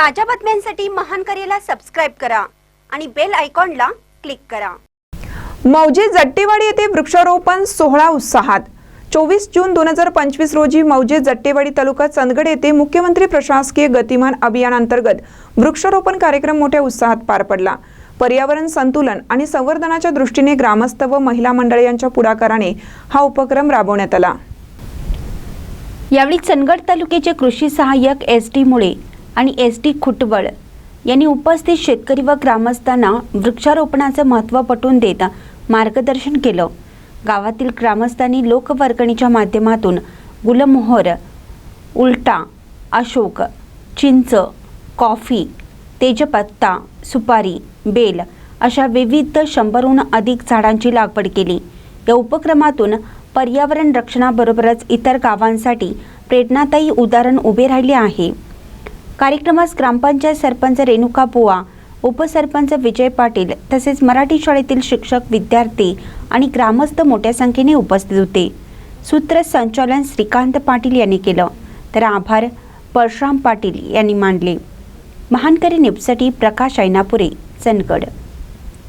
ताज्या बातम्यांसाठी महान करेला सबस्क्राईब करा आणि बेल आयकॉनला क्लिक करा. मौजे जट्टेवाडी येथे वृक्षारोपण सोहळा उत्साहात. चोवीस जून दोन हजार पंचवीस रोजी मौजे जट्टेवाडी तालुका चंदगड येथे मुख्यमंत्री प्रशासकीय गतिमान अभियानांतर्गत वृक्षारोपण कार्यक्रम मोठ्या उत्साहात पार पडला. पर्यावरण संतुलन आणि संवर्धनाच्या दृष्टीने ग्रामस्थ व महिला मंडळे यांच्या पुढाकाराने हा उपक्रम राबवण्यात आला. यावेळी चंदगड तालुक्याचे कृषी सहाय्यक एस टी मुळे आणि एस टी खुटबळ यांनी उपस्थित शेतकरी व ग्रामस्थांना वृक्षारोपणाचं महत्त्व पटवून देत मार्गदर्शन केलं. गावातील ग्रामस्थांनी लोकवर्गणीच्या माध्यमातून गुलमोहर उलटा अशोक चिंच कॉफी तेजपत्ता सुपारी बेल अशा विविध शंभरहून अधिक झाडांची लागवड केली. या उपक्रमातून पर्यावरण रक्षणाबरोबरच इतर गावांसाठी प्रेरणादायी उदाहरण उभे राहिले आहे. कार्यक्रमास ग्रामपंचायत सरपंच रेणुका बुवा उपसरपंच विजय पाटील तसेच मराठी शाळेतील शिक्षक विद्यार्थी आणि ग्रामस्थ मोठ्या संख्येने उपस्थित होते. सूत्रसंचालन श्रीकांत पाटील यांनी केलं. तर आभार परशुराम पाटील यांनी मानले. महानकरी न्यूजसाठी प्रकाश ऐनापुरे चंदगड.